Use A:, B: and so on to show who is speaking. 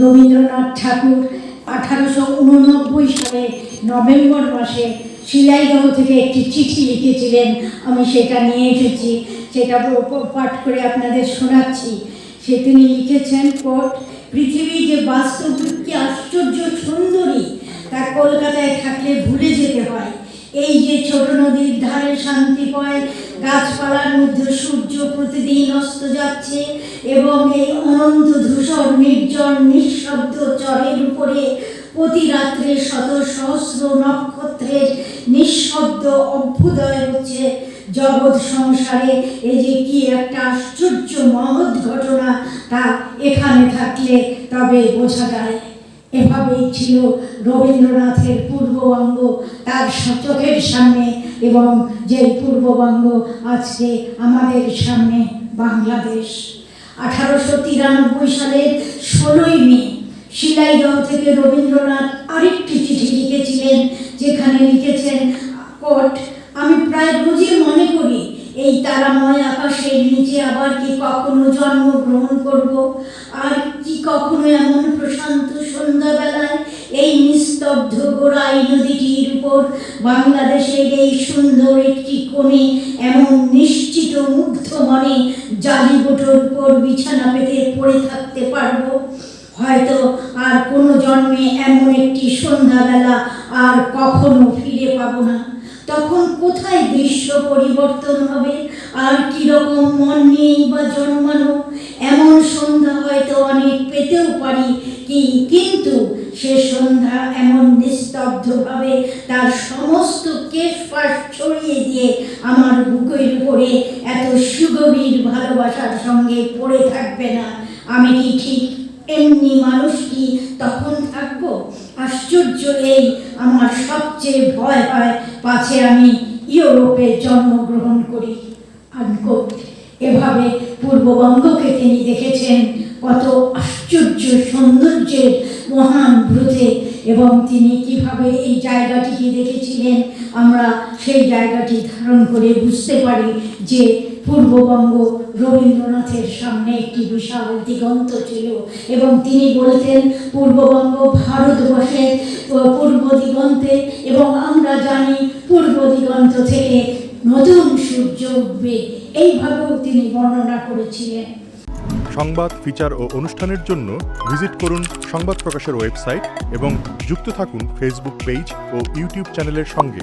A: রবীন্দ্রনাথ ঠাকুর আঠারোশো উননব্বই সালে নভেম্বর মাসে শিলাইদহ থেকে একটি চিঠি লিখেছিলেন। আমি সেটা নিয়ে এসেছি, সেটা পাঠ করে আপনাদের শোনাচ্ছি। সে তিনি লিখেছেন কোট পৃথিবী যে বাস্তব কি আশ্চর্য সুন্দরী, তা কলকাতায় থাকলে ভুলে যেতে হয়। এই যে ছোট নদীর ধারে শান্তি পায়, গাছপালার মধ্যে সূর্য প্রতিদিন অস্ত যাচ্ছে এবং এই অনন্ত ধূসর নির্জন নিঃশব্দ চরের উপরে প্রতি রাত্রে শত সহস্র নক্ষত্রের নিঃশব্দ অভ্যুদয় হচ্ছে জগৎ সংসারে। এই যে কি একটা আশ্চর্য মহৎ ঘটনা তা এখানে থাকলে তবে বোঝা যায়। এভাবেই ছিল রবীন্দ্রনাথের পূর্ববঙ্গ তার চোখের সামনে এবং যেই পূর্ববঙ্গ আজকে আমাদের সামনে বাংলাদেশ। আঠারোশো তিরানব্বই সালের ষোলোই মে শিলাইদহ থেকে রবীন্দ্রনাথ আরেকটি চিঠি লিখেছিলেন, যেখানে লিখেছেন কোট আমি প্রায় রোজই মনে করি এই তারাময় আকাশের নিচে আবার কি কখনো জন্মগ্রহণ করব? আর কি কখনো এমন প্রশান্ত সন্ধ্যাবেলায় এই নিস্তব্ধ গোড়াই নদীটির উপর বাংলাদেশের এই সুন্দর একটি কোণে এমন নিশ্চিত মুগ্ধ মনে জালিবোটোর উপর বিছানা পেতে পড়ে থাকতে পারব? হয়তো আর কোনো জন্মে এমন একটি সন্ধ্যাবেলা আর কখনো ফিরে পাবো না। তখন কোথায় দৃশ্য পরিবর্তন হবে? আর কীরকম মন নিয়েই বা জন্মানো? এমন সন্ধ্যা হয়তো অনেক পেতেও পারি কি, কিন্তু সে সন্ধ্যা এমন নিস্তব্ধভাবে তার সমস্ত কেশ পাশ ছড়িয়ে দিয়ে আমার বুকের উপরে এত সুগভীর ভালোবাসার সঙ্গে পড়ে থাকবে না। আমি কি ঠিক এমনি মানুষ কি তখন থাকব? আশ্চর্য এই আমার সবচেয়ে ভয় হয় পাছে আমি ইউরোপে জন্মগ্রহণ করি। আনকোট এভাবে পূর্ববঙ্গকে তিনি দেখেছেন কত আশ্চর্য সৌন্দর্যের মহান ব্রুথে। এবং তিনি কীভাবে এই জায়গাটিকে দেখেছিলেন আমরা সেই জায়গাটি ধারণ করে বুঝতে পারি যে পূর্ববঙ্গ রবীন্দ্রনাথের সামনে একটি বিশাল দিগন্ত ছিল এবং তিনি বলতেন পূর্ববঙ্গ ভারতবর্ষের পূর্ব দিগন্তে এবং আমরা জানি পূর্ব দিগন্ত থেকে নতুন সূর্য উঠবে। এইভাবেও তিনি বর্ণনা করেছিলেন।
B: সংবাদ, ফিচার ও অনুষ্ঠানের জন্য ভিজিট করুন সংবাদ প্রকাশের ওয়েবসাইট এবং যুক্ত থাকুন ফেসবুক পেজ ও ইউটিউব চ্যানেলের সঙ্গে।